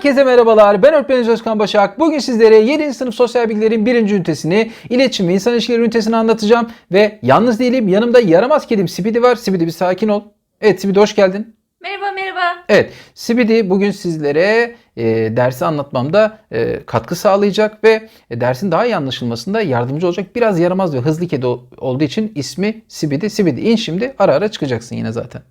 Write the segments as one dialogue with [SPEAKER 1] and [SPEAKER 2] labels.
[SPEAKER 1] Herkese merhabalar. Ben öğretmen Özkan Başak. Bugün sizlere 7. sınıf sosyal bilgilerin 1. ünitesini, iletişim ve insan ilişkileri ünitesini anlatacağım. Ve yalnız değilim. Yanımda yaramaz kedim Sibidi var. Sibidi bir sakin ol. Evet Sibidi hoş geldin.
[SPEAKER 2] Merhaba merhaba.
[SPEAKER 1] Evet Sibidi bugün sizlere e, dersi anlatmamda e, katkı sağlayacak ve e, dersin daha iyi anlaşılmasında yardımcı olacak. Biraz yaramaz ve hızlı kedi olduğu için ismi Sibidi. Sibidi in şimdi ara ara çıkacaksın yine zaten.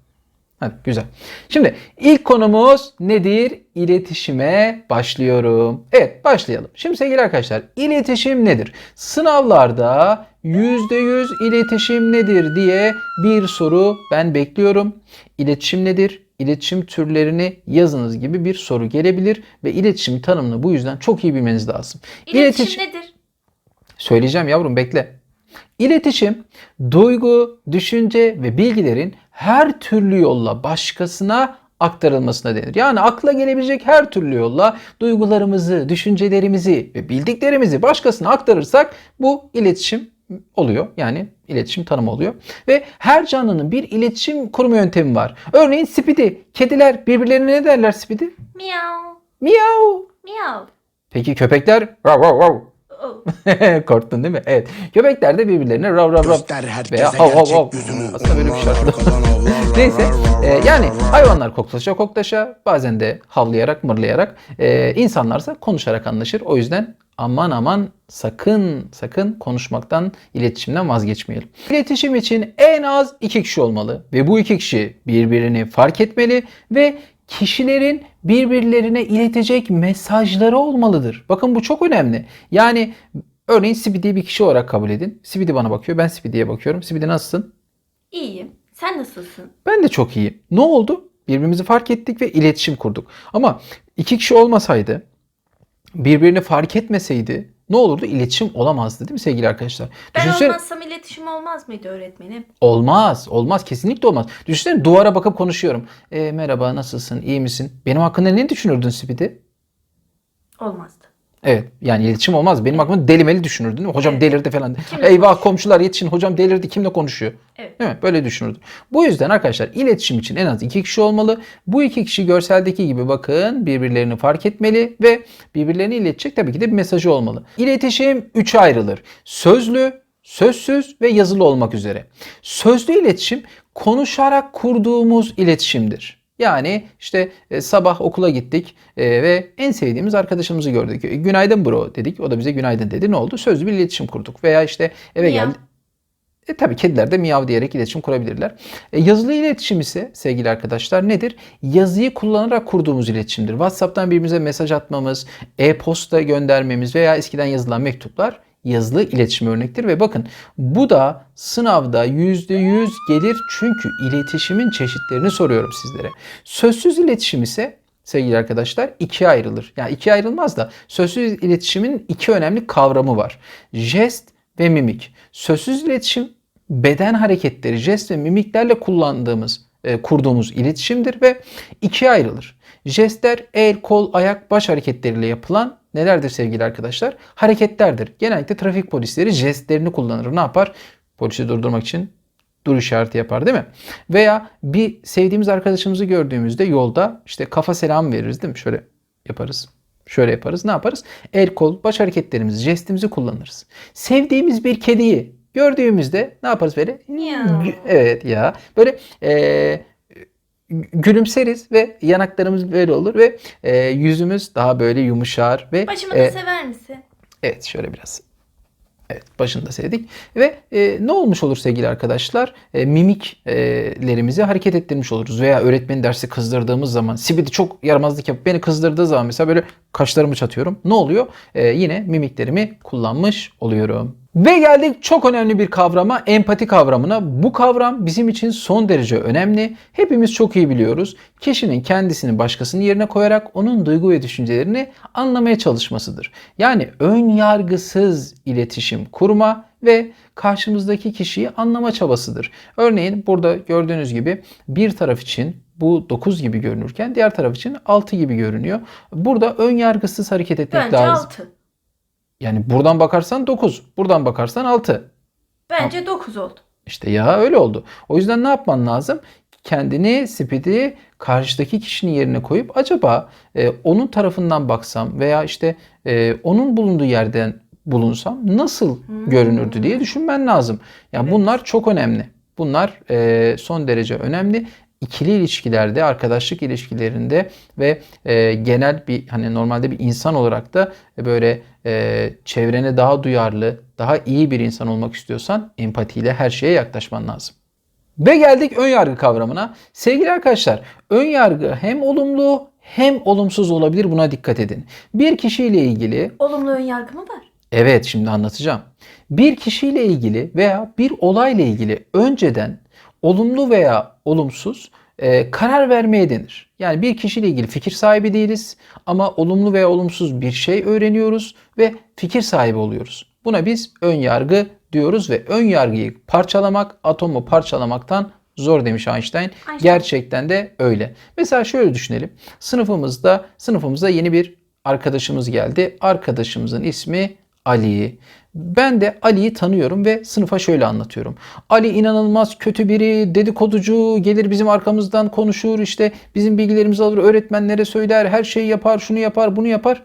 [SPEAKER 1] Hadi güzel. Şimdi ilk konumuz nedir? İletişime başlıyorum. Evet başlayalım. Şimdi sevgili arkadaşlar iletişim nedir? Sınavlarda %100 iletişim nedir diye bir soru ben bekliyorum. İletişim nedir? İletişim türlerini yazınız gibi bir soru gelebilir ve iletişim tanımını bu yüzden çok iyi bilmeniz lazım.
[SPEAKER 2] İletişim nedir?
[SPEAKER 1] Söyleyeceğim yavrum bekle. İletişim, duygu, düşünce ve bilgilerin her türlü yolla başkasına aktarılmasına denir. Yani akla gelebilecek her türlü yolla duygularımızı, düşüncelerimizi ve bildiklerimizi başkasına aktarırsak bu iletişim oluyor. Yani iletişim tanımı oluyor. Ve her canlının bir iletişim kurma yöntemi var. Örneğin spidi. Kediler birbirlerine ne derler spidi?
[SPEAKER 2] Miau.
[SPEAKER 1] Miau.
[SPEAKER 2] Miau.
[SPEAKER 1] Peki köpekler? Rav rav rav. Korktun değil mi? Evet. Köpekler de birbirlerine rav rav rav veya hav hav hav. Aslında böyle bir şarkı.
[SPEAKER 3] Avlar,
[SPEAKER 1] Neyse. e, yani hayvanlar koklaşa koklaşa bazen de havlayarak mırlayarak e, insanlarsa konuşarak anlaşır. O yüzden aman aman sakın sakın konuşmaktan, iletişimden vazgeçmeyelim. İletişim için en az iki kişi olmalı ve bu iki kişi birbirini fark etmeli ve kişilerin birbirlerine iletecek mesajları olmalıdır. Bakın bu çok önemli. Yani örneğin Sibidi'yi bir kişi olarak kabul edin. Sibidi bana bakıyor, ben Sibidi'ye bakıyorum. Sibidi nasılsın?
[SPEAKER 2] İyiyim. Sen nasılsın?
[SPEAKER 1] Ben de çok iyiyim. Ne oldu? Birbirimizi fark ettik ve iletişim kurduk. Ama iki kişi olmasaydı, birbirini fark etmeseydi ne olurdu? İletişim olamazdı değil mi sevgili arkadaşlar?
[SPEAKER 2] Ben
[SPEAKER 1] Düşünsene-
[SPEAKER 2] olmazsam iletişim olmaz mıydı öğretmenim?
[SPEAKER 1] Olmaz. Olmaz. Kesinlikle olmaz. Düşünsene duvara bakıp konuşuyorum. E, merhaba nasılsın? iyi misin? Benim hakkında ne düşünürdün Sibidi?
[SPEAKER 2] Olmazdı.
[SPEAKER 1] Evet. Yani iletişim olmaz. Benim hakkımda delimeli düşünürdün. değil mi? Hocam
[SPEAKER 2] Evet.
[SPEAKER 1] delirdi falan.
[SPEAKER 2] Kimle
[SPEAKER 1] Eyvah komşular yetişin. Hocam delirdi. Kimle konuşuyor?
[SPEAKER 2] Evet.
[SPEAKER 1] Değil mi? Böyle düşünürdün. Bu yüzden arkadaşlar iletişim için en az iki kişi olmalı. Bu iki kişi görseldeki gibi bakın birbirlerini fark etmeli ve birbirlerini iletecek tabii ki de bir mesajı olmalı. İletişim üçe ayrılır. Sözlü, sözsüz ve yazılı olmak üzere. Sözlü iletişim konuşarak kurduğumuz iletişimdir. Yani işte e, sabah okula gittik e, ve en sevdiğimiz arkadaşımızı gördük. E, Günaydın bro dedik. O da bize günaydın dedi. Ne oldu? Sözlü bir iletişim kurduk. Veya işte eve geldik. E tabii kediler de miyav diyerek iletişim kurabilirler. E, yazılı iletişim ise sevgili arkadaşlar nedir? Yazıyı kullanarak kurduğumuz iletişimdir. WhatsApp'tan birbirimize mesaj atmamız, e-posta göndermemiz veya eskiden yazılan mektuplar yazılı iletişim örnektir ve bakın bu da sınavda %100 gelir çünkü iletişimin çeşitlerini soruyorum sizlere. Sözsüz iletişim ise sevgili arkadaşlar ikiye ayrılır. Yani ikiye ayrılmaz da sözsüz iletişimin iki önemli kavramı var. Jest ve mimik. Sözsüz iletişim beden hareketleri, jest ve mimiklerle kullandığımız, e, kurduğumuz iletişimdir ve ikiye ayrılır. Jestler el, kol, ayak, baş hareketleriyle yapılan nelerdir sevgili arkadaşlar? Hareketlerdir. Genellikle trafik polisleri jestlerini kullanır. Ne yapar? Polisi durdurmak için dur işareti yapar değil mi? Veya bir sevdiğimiz arkadaşımızı gördüğümüzde yolda işte kafa selam veririz değil mi? Şöyle yaparız. Şöyle yaparız. Ne yaparız? El, kol, baş hareketlerimizi, jestimizi kullanırız. Sevdiğimiz bir kediyi gördüğümüzde ne yaparız böyle? Gü- Evet ya. Böyle eee, gülümseriz ve yanaklarımız böyle olur ve eee, yüzümüz daha böyle yumuşar ve
[SPEAKER 2] Başımı da sever misin?
[SPEAKER 1] Evet şöyle biraz. Evet başında sevdik. Ve e, ne olmuş olur sevgili arkadaşlar? E, mimiklerimizi hareket ettirmiş oluruz. Veya öğretmeni dersi kızdırdığımız zaman Sibidi çok yaramazlık yapıp beni kızdırdığı zaman mesela böyle kaşlarımı çatıyorum. Ne oluyor? E, yine mimiklerimi kullanmış oluyorum. Ve geldik çok önemli bir kavrama, empati kavramına. Bu kavram bizim için son derece önemli. Hepimiz çok iyi biliyoruz. Kişinin kendisini başkasının yerine koyarak onun duygu ve düşüncelerini anlamaya çalışmasıdır. Yani ön yargısız iletişim kurma ve karşımızdaki kişiyi anlama çabasıdır. Örneğin burada gördüğünüz gibi bir taraf için bu 9 gibi görünürken diğer taraf için 6 gibi görünüyor. Burada ön yargısız hareket etmek
[SPEAKER 2] Bence
[SPEAKER 1] lazım.
[SPEAKER 2] 6.
[SPEAKER 1] Yani buradan bakarsan 9, buradan bakarsan 6.
[SPEAKER 2] Bence 9 oldu.
[SPEAKER 1] İşte ya öyle oldu. O yüzden ne yapman lazım? kendini spidi karşıdaki kişinin yerine koyup acaba e, onun tarafından baksam veya işte e, onun bulunduğu yerden bulunsam nasıl görünürdü diye düşünmen lazım. Yani bunlar çok önemli. Bunlar e, son derece önemli. İkili ilişkilerde, arkadaşlık ilişkilerinde ve e, genel bir hani normalde bir insan olarak da böyle e, çevrene daha duyarlı, daha iyi bir insan olmak istiyorsan empatiyle her şeye yaklaşman lazım. Ve geldik ön yargı kavramına. Sevgili arkadaşlar, ön yargı hem olumlu hem olumsuz olabilir. Buna dikkat edin. Bir kişiyle ilgili
[SPEAKER 2] Olumlu ön yargı mı var?
[SPEAKER 1] Evet şimdi anlatacağım. Bir kişiyle ilgili veya bir olayla ilgili önceden olumlu veya olumsuz e, karar vermeye denir. Yani bir kişiyle ilgili fikir sahibi değiliz ama olumlu veya olumsuz bir şey öğreniyoruz ve fikir sahibi oluyoruz. Buna biz ön yargı diyoruz ve ön yargıyı parçalamak atomu parçalamaktan zor demiş Einstein.
[SPEAKER 2] Einstein.
[SPEAKER 1] Gerçekten de öyle. Mesela şöyle düşünelim. Sınıfımızda sınıfımıza yeni bir arkadaşımız geldi. Arkadaşımızın ismi Ali. Ben de Ali'yi tanıyorum ve sınıfa şöyle anlatıyorum. Ali inanılmaz kötü biri, dedikoducu, gelir bizim arkamızdan konuşur, işte bizim bilgilerimizi alır, öğretmenlere söyler, her şeyi yapar, şunu yapar, bunu yapar.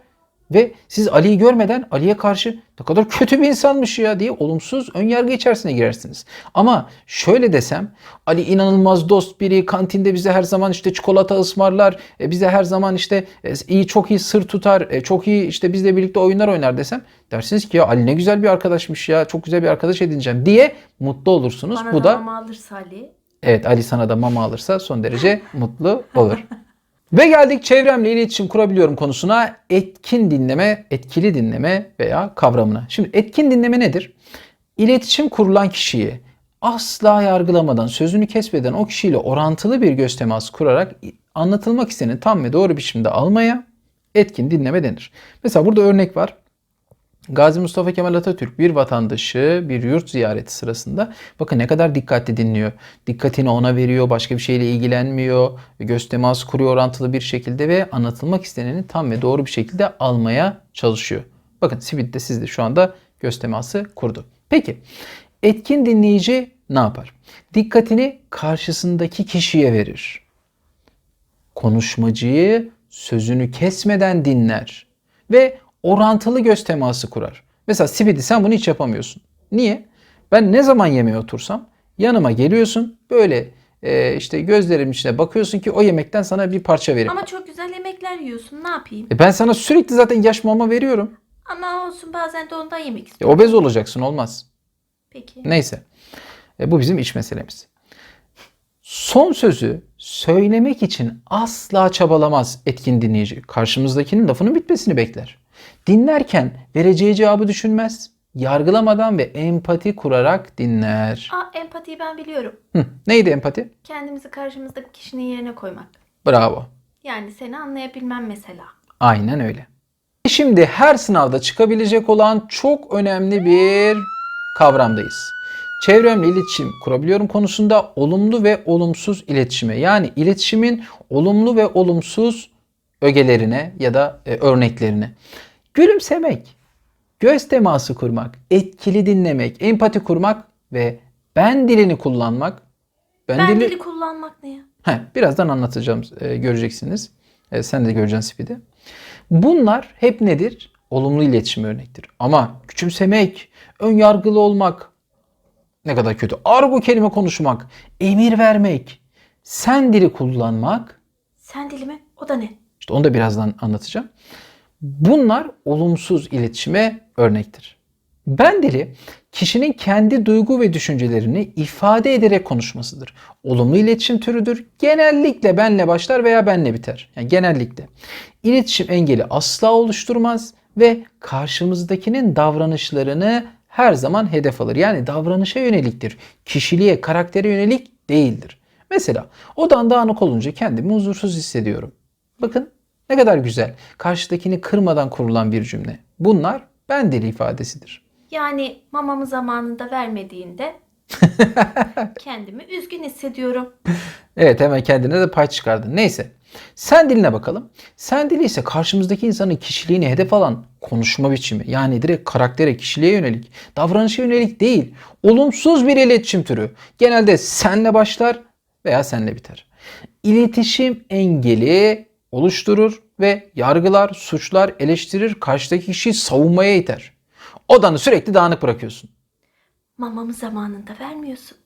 [SPEAKER 1] Ve siz Ali'yi görmeden Ali'ye karşı ne kadar kötü bir insanmış ya diye olumsuz ön yargı içerisine girersiniz. Ama şöyle desem Ali inanılmaz dost biri kantinde bize her zaman işte çikolata ısmarlar e, bize her zaman işte e, iyi çok iyi sır tutar e, çok iyi işte bizle birlikte oyunlar oynar desem dersiniz ki ya Ali ne güzel bir arkadaşmış ya çok güzel bir arkadaş edineceğim diye mutlu olursunuz.
[SPEAKER 2] Bana
[SPEAKER 1] Bu
[SPEAKER 2] da
[SPEAKER 1] da
[SPEAKER 2] mama alırsa Ali.
[SPEAKER 1] Evet Ali sana da mama alırsa son derece mutlu olur. Ve geldik çevremle iletişim kurabiliyorum konusuna etkin dinleme, etkili dinleme veya kavramına. Şimdi etkin dinleme nedir? İletişim kurulan kişiyi asla yargılamadan, sözünü kesmeden o kişiyle orantılı bir göz teması kurarak anlatılmak istenen tam ve doğru biçimde almaya etkin dinleme denir. Mesela burada örnek var. Gazi Mustafa Kemal Atatürk bir vatandaşı bir yurt ziyareti sırasında bakın ne kadar dikkatli dinliyor. Dikkatini ona veriyor, başka bir şeyle ilgilenmiyor, göz teması kuruyor orantılı bir şekilde ve anlatılmak isteneni tam ve doğru bir şekilde almaya çalışıyor. Bakın Sivit de siz de şu anda göz teması kurdu. Peki etkin dinleyici ne yapar? Dikkatini karşısındaki kişiye verir. Konuşmacıyı sözünü kesmeden dinler ve orantılı göz teması kurar. Mesela Sibidi sen bunu hiç yapamıyorsun. Niye? Ben ne zaman yemeğe otursam yanıma geliyorsun böyle e, işte gözlerimin içine bakıyorsun ki o yemekten sana bir parça vereyim.
[SPEAKER 2] Ama çok güzel yemekler yiyorsun. Ne yapayım?
[SPEAKER 1] E ben sana sürekli zaten yaş mama veriyorum.
[SPEAKER 2] Ama olsun bazen de ondan yemek
[SPEAKER 1] E
[SPEAKER 2] istiyorum.
[SPEAKER 1] obez olacaksın olmaz.
[SPEAKER 2] Peki.
[SPEAKER 1] Neyse. E, bu bizim iç meselemiz. Son sözü söylemek için asla çabalamaz etkin dinleyici. Karşımızdakinin lafının bitmesini bekler. Dinlerken vereceği cevabı düşünmez. Yargılamadan ve empati kurarak dinler.
[SPEAKER 2] Aa empatiyi ben biliyorum.
[SPEAKER 1] Hı, neydi empati?
[SPEAKER 2] Kendimizi karşımızdaki kişinin yerine koymak.
[SPEAKER 1] Bravo.
[SPEAKER 2] Yani seni anlayabilmem mesela.
[SPEAKER 1] Aynen öyle. Şimdi her sınavda çıkabilecek olan çok önemli bir kavramdayız. Çevremle iletişim kurabiliyorum konusunda olumlu ve olumsuz iletişime yani iletişimin olumlu ve olumsuz ögelerine ya da e, örneklerine. Gülümsemek, göz teması kurmak, etkili dinlemek, empati kurmak ve ben dilini kullanmak. Ben,
[SPEAKER 2] Ben
[SPEAKER 1] dili...
[SPEAKER 2] dili kullanmak ne ya?
[SPEAKER 1] Heh, birazdan anlatacağım, e, göreceksiniz. E, sen de göreceksin Speed'i. Bunlar hep nedir? Olumlu iletişim örnektir. Ama küçümsemek, ön yargılı olmak ne kadar kötü. Argo kelime konuşmak, emir vermek, sen dili kullanmak,
[SPEAKER 2] Sen dilimi? O da ne?
[SPEAKER 1] işte onu da birazdan anlatacağım. Bunlar olumsuz iletişime örnektir. Ben dili kişinin kendi duygu ve düşüncelerini ifade ederek konuşmasıdır. Olumlu iletişim türüdür. Genellikle benle başlar veya benle biter. Yani genellikle. İletişim engeli asla oluşturmaz ve karşımızdakinin davranışlarını her zaman hedef alır. Yani davranışa yöneliktir. Kişiliğe, karaktere yönelik değildir. Mesela odan dağınık olunca kendimi huzursuz hissediyorum. Bakın ne kadar güzel. Karşıdakini kırmadan kurulan bir cümle. Bunlar ben dili ifadesidir.
[SPEAKER 2] Yani mamamı zamanında vermediğinde kendimi üzgün hissediyorum.
[SPEAKER 1] Evet hemen kendine de pay çıkardın. Neyse. Sen diline bakalım. Sen dili ise karşımızdaki insanın kişiliğini hedef alan konuşma biçimi. Yani direkt karaktere, kişiliğe yönelik, davranışa yönelik değil. Olumsuz bir iletişim türü. Genelde senle başlar veya senle biter. İletişim engeli oluşturur ve yargılar, suçlar, eleştirir, karşıdaki kişiyi savunmaya iter. Odanı sürekli dağınık bırakıyorsun.
[SPEAKER 2] Mamamı zamanında vermiyorsun.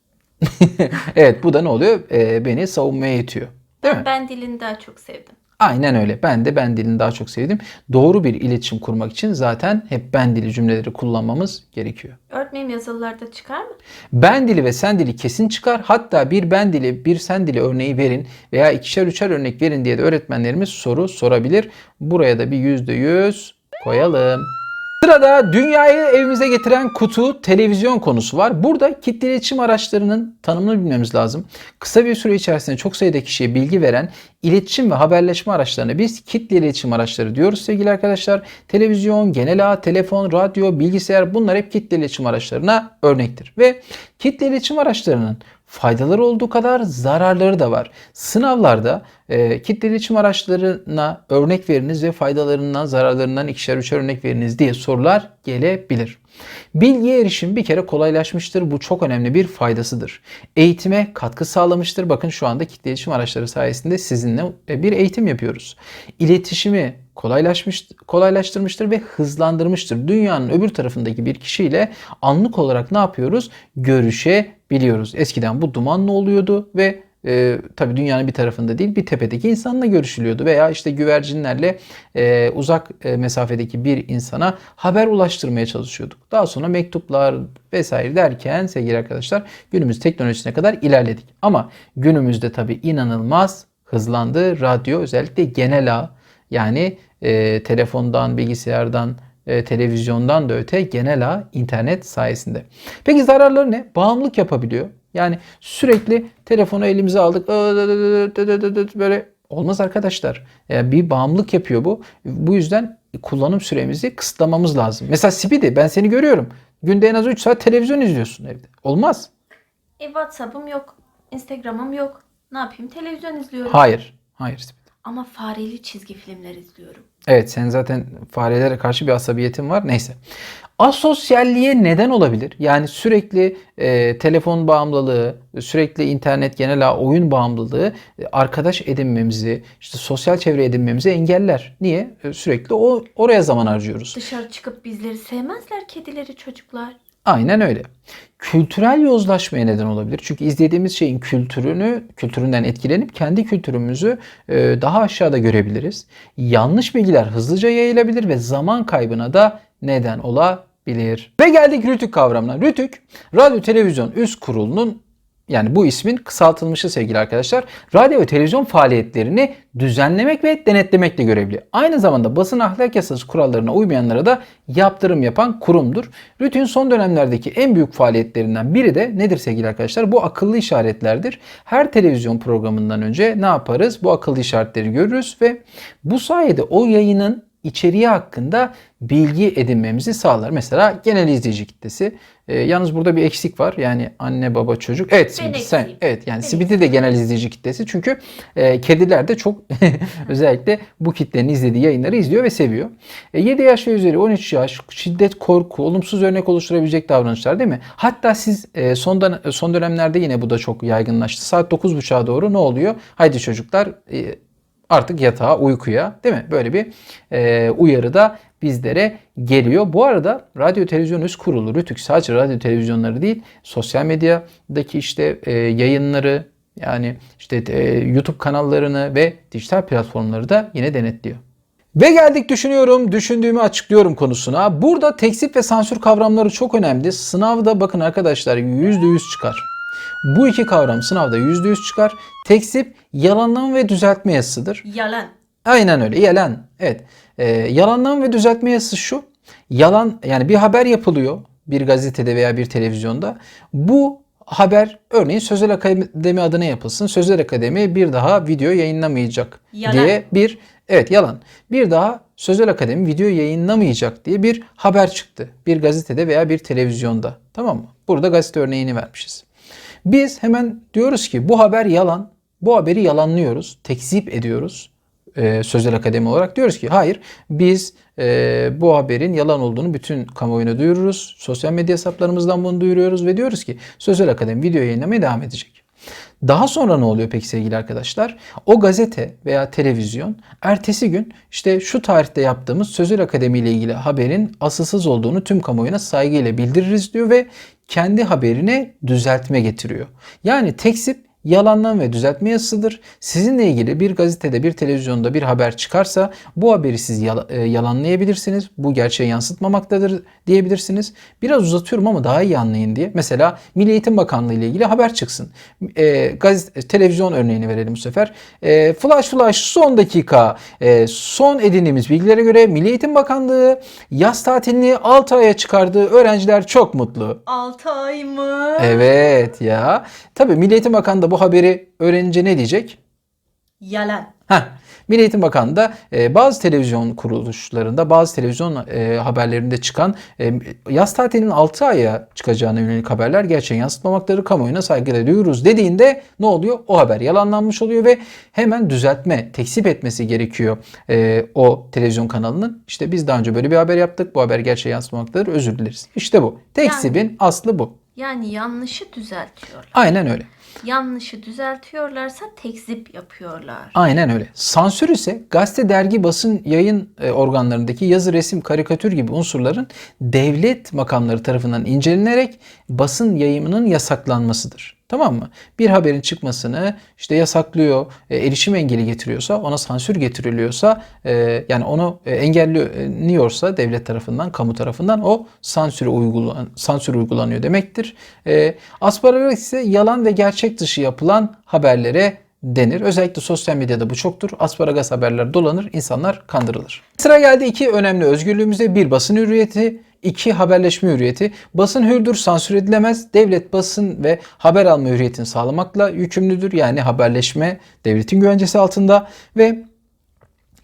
[SPEAKER 1] evet bu da ne oluyor? Ee, beni savunmaya itiyor. Değil mi?
[SPEAKER 2] Ben dilini daha çok sevdim.
[SPEAKER 1] Aynen öyle. Ben de ben dilini daha çok sevdim. Doğru bir iletişim kurmak için zaten hep ben dili cümleleri kullanmamız gerekiyor.
[SPEAKER 2] Öğretmenim yazılılarda çıkar mı?
[SPEAKER 1] Ben dili ve sen dili kesin çıkar. Hatta bir ben dili, bir sen dili örneği verin veya ikişer üçer örnek verin diye de öğretmenlerimiz soru sorabilir. Buraya da bir yüzde yüz koyalım. Sırada dünyayı evimize getiren kutu televizyon konusu var. Burada kitle iletişim araçlarının tanımını bilmemiz lazım. Kısa bir süre içerisinde çok sayıda kişiye bilgi veren iletişim ve haberleşme araçlarına biz kitle iletişim araçları diyoruz sevgili arkadaşlar. Televizyon, genel ağ, telefon, radyo, bilgisayar bunlar hep kitle iletişim araçlarına örnektir. Ve kitle iletişim araçlarının faydaları olduğu kadar zararları da var. Sınavlarda e, kitle iletişim araçlarına örnek veriniz ve faydalarından, zararlarından ikişer üçer örnek veriniz diye sorular gelebilir. Bilgiye erişim bir kere kolaylaşmıştır. Bu çok önemli bir faydasıdır. Eğitime katkı sağlamıştır. Bakın şu anda kitle iletişim araçları sayesinde sizinle e, bir eğitim yapıyoruz. İletişimi kolaylaşmış, kolaylaştırmıştır ve hızlandırmıştır. Dünyanın öbür tarafındaki bir kişiyle anlık olarak ne yapıyoruz? Görüşebiliyoruz. Eskiden bu dumanlı oluyordu ve e, tabii dünyanın bir tarafında değil bir tepedeki insanla görüşülüyordu veya işte güvercinlerle e, uzak e, mesafedeki bir insana haber ulaştırmaya çalışıyorduk. Daha sonra mektuplar vesaire derken sevgili arkadaşlar günümüz teknolojisine kadar ilerledik. Ama günümüzde tabii inanılmaz hızlandı. Radyo özellikle genel ağ yani e, telefondan, bilgisayardan, e, televizyondan da öte genel ağ internet sayesinde. Peki zararları ne? Bağımlılık yapabiliyor. Yani sürekli telefonu elimize aldık böyle olmaz arkadaşlar. Yani bir bağımlılık yapıyor bu. Bu yüzden kullanım süremizi kısıtlamamız lazım. Mesela Speedy ben seni görüyorum. Günde en az 3 saat televizyon izliyorsun evde. Olmaz.
[SPEAKER 2] E WhatsApp'ım yok. Instagram'ım yok. Ne yapayım? Televizyon izliyorum.
[SPEAKER 1] Hayır. Hayır Speedy.
[SPEAKER 2] Ama fareli çizgi filmler izliyorum.
[SPEAKER 1] Evet senin zaten farelere karşı bir asabiyetin var. Neyse. Asosyalliğe neden olabilir? Yani sürekli e, telefon bağımlılığı, sürekli internet genel oyun bağımlılığı e, arkadaş edinmemizi, işte sosyal çevre edinmemizi engeller. Niye? E, sürekli o oraya zaman harcıyoruz.
[SPEAKER 2] Dışarı çıkıp bizleri sevmezler kedileri çocuklar.
[SPEAKER 1] Aynen öyle. Kültürel yozlaşmaya neden olabilir. Çünkü izlediğimiz şeyin kültürünü, kültüründen etkilenip kendi kültürümüzü e, daha aşağıda görebiliriz. Yanlış bilgiler hızlıca yayılabilir ve zaman kaybına da neden olabilir. Ve geldik Rütük kavramına. Rütük, Radyo Televizyon Üst Kurulu'nun yani bu ismin kısaltılmışı sevgili arkadaşlar. Radyo ve televizyon faaliyetlerini düzenlemek ve denetlemekle görevli. Aynı zamanda basın ahlak yasası kurallarına uymayanlara da yaptırım yapan kurumdur. RTÜK'ün son dönemlerdeki en büyük faaliyetlerinden biri de nedir sevgili arkadaşlar? Bu akıllı işaretlerdir. Her televizyon programından önce ne yaparız? Bu akıllı işaretleri görürüz ve bu sayede o yayının içeriği hakkında bilgi edinmemizi sağlar. Mesela genel izleyici kitlesi. Ee, yalnız burada bir eksik var. Yani anne baba çocuk. Evet Sibidi sen. Evet yani Sibidi de genel izleyici kitlesi. Çünkü e, kediler de çok özellikle bu kitlenin izlediği yayınları izliyor ve seviyor. E, 7 yaş ve üzeri 13 yaş şiddet, korku, olumsuz örnek oluşturabilecek davranışlar değil mi? Hatta siz e, son, son dönemlerde yine bu da çok yaygınlaştı. Saat 9.30'a doğru ne oluyor? Haydi çocuklar e, artık yatağa, uykuya değil mi? Böyle bir e, uyarı da bizlere geliyor. Bu arada Radyo Televizyon Üst Kurulu, RTÜK sadece radyo televizyonları değil, sosyal medyadaki işte e, yayınları, yani işte e, YouTube kanallarını ve dijital platformları da yine denetliyor. Ve geldik düşünüyorum, düşündüğümü açıklıyorum konusuna. Burada tekzip ve sansür kavramları çok önemli. Sınavda bakın arkadaşlar %100 çıkar. Bu iki kavram sınavda %100 çıkar. Tekzip yalanlama ve düzeltme yazısıdır.
[SPEAKER 2] Yalan.
[SPEAKER 1] Aynen öyle. Yalan. Evet. Ee, yalanlama ve düzeltme yazısı şu. Yalan yani bir haber yapılıyor bir gazetede veya bir televizyonda. Bu haber örneğin Sözel Akademi adına yapılsın. Sözel Akademi bir daha video yayınlamayacak
[SPEAKER 2] Yalan.
[SPEAKER 1] diye bir evet yalan. Bir daha Sözel Akademi video yayınlamayacak diye bir haber çıktı. Bir gazetede veya bir televizyonda. Tamam mı? Burada gazete örneğini vermişiz. Biz hemen diyoruz ki bu haber yalan. Bu haberi yalanlıyoruz. Tekzip ediyoruz. Ee, Sözel Akademi olarak diyoruz ki hayır biz e, bu haberin yalan olduğunu bütün kamuoyuna duyururuz. Sosyal medya hesaplarımızdan bunu duyuruyoruz ve diyoruz ki Sözel Akademi video yayınlamaya devam edecek. Daha sonra ne oluyor peki sevgili arkadaşlar? O gazete veya televizyon ertesi gün işte şu tarihte yaptığımız Sözel Akademi ile ilgili haberin asılsız olduğunu tüm kamuoyuna saygıyla bildiririz diyor ve kendi haberine düzeltme getiriyor. Yani tekzip yalandan ve düzeltme yazısıdır. Sizinle ilgili bir gazetede, bir televizyonda bir haber çıkarsa bu haberi siz e, yalanlayabilirsiniz. Bu gerçeği yansıtmamaktadır diyebilirsiniz. Biraz uzatıyorum ama daha iyi anlayın diye. Mesela Milli Eğitim Bakanlığı ile ilgili haber çıksın. E, gazete, televizyon örneğini verelim bu sefer. E, flash flash son dakika e, son edindiğimiz bilgilere göre Milli Eğitim Bakanlığı yaz tatilini 6 aya çıkardı. Öğrenciler çok mutlu.
[SPEAKER 2] 6 ay mı?
[SPEAKER 1] Evet ya. Tabii Milli Eğitim Bakanı da bu haberi öğrenince ne diyecek?
[SPEAKER 2] Yalan.
[SPEAKER 1] Heh. Milli Eğitim Bakanı da e, bazı televizyon kuruluşlarında, bazı televizyon e, haberlerinde çıkan e, yaz tatilinin 6 aya çıkacağına yönelik haberler gerçeği yansıtmamaktadır. Kamuoyuna saygıyla duyururuz dediğinde ne oluyor? O haber yalanlanmış oluyor ve hemen düzeltme, tekzip etmesi gerekiyor e, o televizyon kanalının. İşte biz daha önce böyle bir haber yaptık. Bu haber gerçeği yansıtmamaktadır. Özür dileriz. İşte bu. Tekzibin aslı bu.
[SPEAKER 2] Yani yanlışı düzeltiyorlar.
[SPEAKER 1] Aynen öyle.
[SPEAKER 2] Yanlışı düzeltiyorlarsa tekzip yapıyorlar.
[SPEAKER 1] Aynen öyle. Sansür ise gazete, dergi, basın, yayın e, organlarındaki yazı, resim, karikatür gibi unsurların devlet makamları tarafından incelenerek basın yayımının yasaklanmasıdır. Tamam mı? Bir haberin çıkmasını işte yasaklıyor, e, erişim engeli getiriyorsa, ona sansür getiriliyorsa, e, yani onu e, engelliyorsa devlet tarafından, kamu tarafından o sansürü uygulan sansür uygulanıyor demektir. Asparagas ise yalan ve gerçek dışı yapılan haberlere denir. Özellikle sosyal medyada bu çoktur. Asparagas haberler dolanır, insanlar kandırılır. Sıra geldi iki önemli özgürlüğümüze. Bir basın hürriyeti, iki haberleşme hürriyeti. Basın hürdür, sansür edilemez. Devlet basın ve haber alma hürriyetini sağlamakla yükümlüdür. Yani haberleşme devletin güvencesi altında ve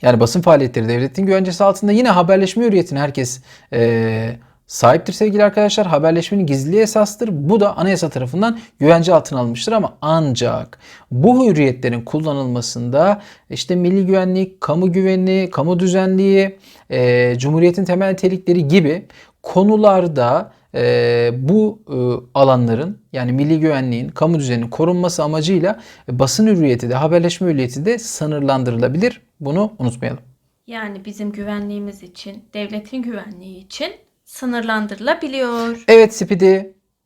[SPEAKER 1] yani basın faaliyetleri devletin güvencesi altında. Yine haberleşme hürriyetine herkes eee, sahiptir sevgili arkadaşlar. Haberleşmenin gizliliği esastır. Bu da anayasa tarafından güvence altına alınmıştır ama ancak bu hürriyetlerin kullanılmasında işte milli güvenlik, kamu güvenliği, kamu düzenliği, eee, cumhuriyetin temel nitelikleri gibi konularda e, bu e, alanların yani milli güvenliğin, kamu düzeninin korunması amacıyla basın hürriyeti de haberleşme hürriyeti de sınırlandırılabilir. Bunu unutmayalım.
[SPEAKER 2] Yani bizim güvenliğimiz için, devletin güvenliği için sınırlandırılabiliyor.
[SPEAKER 1] Evet Speedy.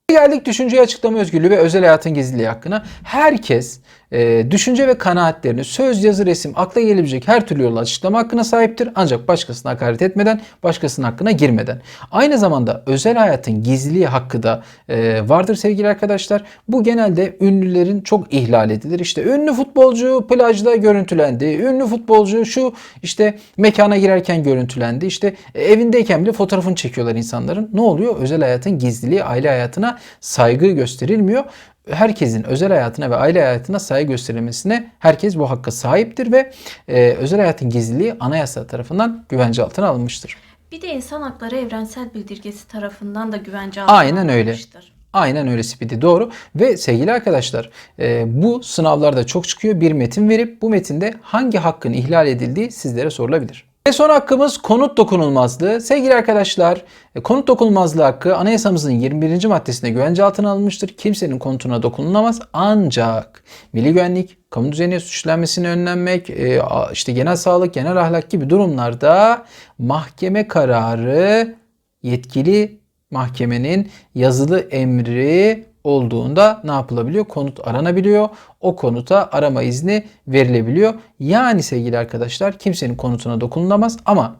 [SPEAKER 1] Geldik düşünce açıklama özgürlüğü ve özel hayatın gizliliği hakkına. Herkes e, düşünce ve kanaatlerini söz, yazı, resim, akla gelebilecek her türlü yolla açıklama hakkına sahiptir. Ancak başkasına hakaret etmeden, başkasının hakkına girmeden. Aynı zamanda özel hayatın gizliliği hakkı da e, vardır sevgili arkadaşlar. Bu genelde ünlülerin çok ihlal edilir. İşte ünlü futbolcu plajda görüntülendi. Ünlü futbolcu şu işte mekana girerken görüntülendi. İşte evindeyken bile fotoğrafını çekiyorlar insanların. Ne oluyor? Özel hayatın gizliliği, aile hayatına saygı gösterilmiyor herkesin özel hayatına ve aile hayatına saygı gösterilmesine herkes bu hakka sahiptir ve e, özel hayatın gizliliği anayasa tarafından güvence altına alınmıştır.
[SPEAKER 2] Bir de insan hakları evrensel bildirgesi tarafından da güvence altına
[SPEAKER 1] Aynen öyle.
[SPEAKER 2] alınmıştır.
[SPEAKER 1] Aynen öyle Speedy doğru. Ve sevgili arkadaşlar e, bu sınavlarda çok çıkıyor. Bir metin verip bu metinde hangi hakkın ihlal edildiği sizlere sorulabilir. Ve son hakkımız konut dokunulmazlığı. Sevgili arkadaşlar e, konut dokunulmazlığı hakkı anayasamızın 21. maddesinde güvence altına alınmıştır. Kimsenin konutuna dokunulamaz ancak milli güvenlik, kamu düzeni suçlanmasını önlenmek, e, işte genel sağlık, genel ahlak gibi durumlarda mahkeme kararı yetkili mahkemenin yazılı emri olduğunda ne yapılabiliyor? Konut aranabiliyor. O konuta arama izni verilebiliyor. Yani sevgili arkadaşlar kimsenin konutuna dokunulamaz ama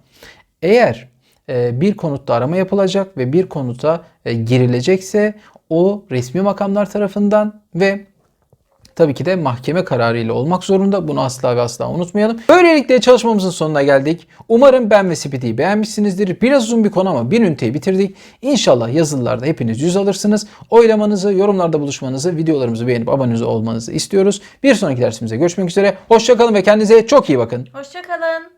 [SPEAKER 1] eğer e, bir konutta arama yapılacak ve bir konuta e, girilecekse o resmi makamlar tarafından ve Tabii ki de mahkeme kararıyla olmak zorunda. Bunu asla ve asla unutmayalım. Böylelikle çalışmamızın sonuna geldik. Umarım ben ve Speedy'yi beğenmişsinizdir. Biraz uzun bir konu ama bir üniteyi bitirdik. İnşallah yazılılarda hepiniz yüz alırsınız. Oylamanızı, yorumlarda buluşmanızı, videolarımızı beğenip abone olmanızı istiyoruz. Bir sonraki dersimize görüşmek üzere. Hoşçakalın ve kendinize çok iyi bakın.
[SPEAKER 2] Hoşçakalın.